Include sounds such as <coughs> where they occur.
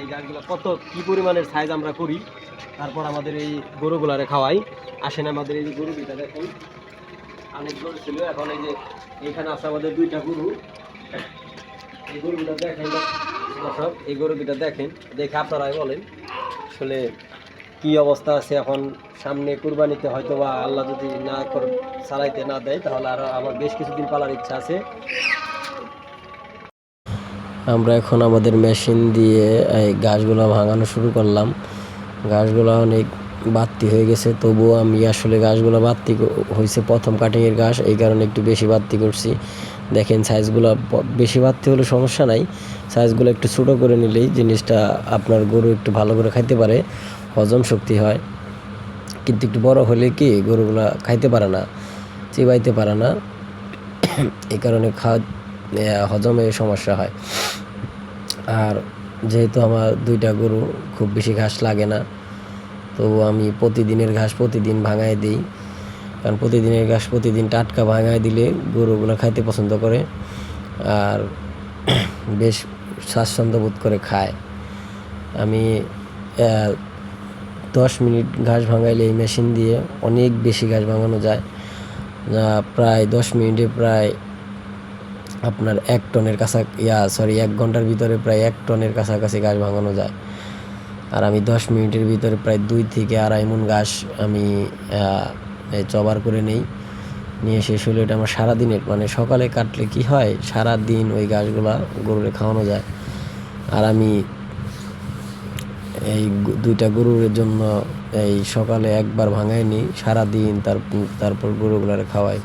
এই গাছগুলো কত কি পরিমাণের সাইজ আমরা করি? তারপর আমাদের এই গরুগুলারে খাওয়াই। আসেন আমাদের এই যে গরু দুইটা দেখেন। অনেক গরু ছিল, এখন এই যে এখানে আছে আমাদের দুইটা গরু। এই গরুটা দেখেন সব এই গরু দুটা দেখেন। দেখে আপনারাই বলেন, আসলে কি অবস্থা আছে এখন? সামনে কুরবানিতে হয়তো বা আল্লাহ যদি না চালাইতে না দেয়, তাহলে আরও আমার বেশ কিছুদিন পালার ইচ্ছা আছে। আমরা এখন আমাদের মেশিন দিয়ে, এই গাছগুলো ভাঙানো শুরু করলাম। গাছগুলো অনেক বাড়তি হয়ে গেছে, তবুও আমি আসলে গাছগুলো বাড়তি হয়েছে প্রথম কাটিংয়ের গাছ, এই কারণে একটু বেশি বাড়তি করছি। দেখেন সাইজগুলো বেশি বাড়তি হলে সমস্যা নাই। সাইজগুলো একটু ছোটো করে নিলেই জিনিসটা আপনার গরু একটু ভালো করে খাইতে পারে, হজম শক্তি হয়। কিন্তু একটু বড় হলে কি গরুগুলা খাইতে পারে না, চিবাইতে পারে না। <coughs> এই কারণে খাওয়া হজমে সমস্যা হয়। আর যেহেতু আমার দুইটা গরু, খুব বেশি ঘাস লাগে না তো আমি প্রতিদিনের ঘাস প্রতিদিন ভাঙায় দিই। কারণ প্রতিদিনের ঘাস প্রতিদিন টাটকা ভাঙায় দিলে গরুগুলো খাইতে পছন্দ করে আর <clears throat> বেশ স্বাচ্ছন্দ্য বোধ করে খায়। আমি দশ মিনিট ঘাস ভাঙাইলে এই মেশিন দিয়ে অনেক বেশি ঘাস ভাঙানো যায়। প্রায় দশ মিনিটে প্রায় আপনার এক টনের কাছা ইয়া সরি এক ঘণ্টার ভিতরে প্রায় এক টনের কাছাকাছি গাছ ভাঙানো যায়। আর আমি দশ মিনিটের ভিতরে প্রায় দুই থেকে আড়াই মন গাছ আমি চবার করে নেই। নিয়ে শেষ হলে এটা আমার সারাদিনের। মানে সকালে কাটলে কি হয়? সারা দিন ওই গাছগুলা গরুরে খাওয়ানো যায়। আর আমি এই দুইটা গরুর জন্য এই সকালে একবার ভাঙাই নিই সারাদিন তার তারপর গরুগুলারে খাওয়াই।